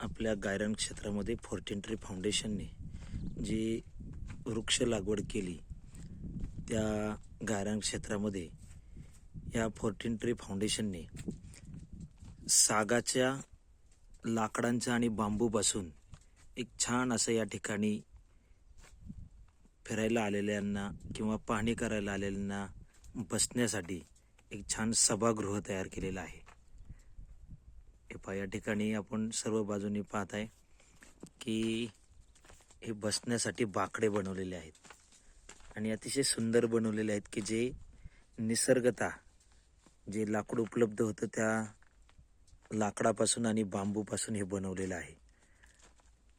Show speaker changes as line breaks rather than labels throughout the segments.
आपल्या गायरान क्षेत्रामध्ये fourteen tree फाउंडेशनने जी वृक्ष लागवड केली त्या गायरान क्षेत्रामध्ये या फोर्टीन ट्री फाउंडेशनने सागाच्या लाकडांचा आणि बांबूपासून एक छान असं या ठिकाणी फिरायला आलेल्यांना किंवा पाहणी करायला आलेल्यांना बसण्यासाठी एक छान सभागृह तयार केलेलं आहे. हे पहा या ठिकाणी आपण सर्व बाजूनी पाहत आहे की हे बसण्यासाठी बाकडे बनवलेले आहेत. आणि अतिशय सुंदर बनवलेले आहेत की जे निसर्गता जे लाकूड उपलब्ध होतं त्या लाकडापासून आणि बांबूपासून हे बनवलेलं आहे.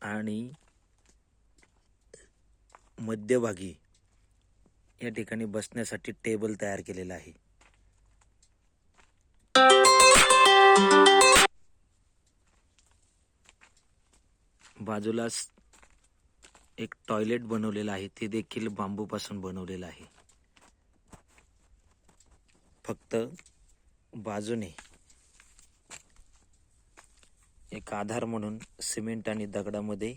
आणि मध्यभागी या ठिकाणी बसण्यासाठी टेबल तयार केलेला आहे. बाजूलाच एक टॉयलेट बनवलेलं आहे. ते देखील बांबूपासून बनवलेलं आहे. फक्त बाजूने एक आधार म्हणून सिमेंट आणि दगडामध्ये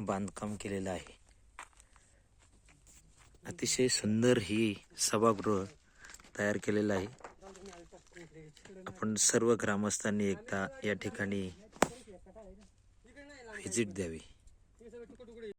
बांधकाम केलेलं आहे. अतिशय सुंदर ही सभागृह तयार केलेलं आहे. आपण सर्व ग्रामस्थांनी एकदा या ठिकाणी ভিজিট দেবে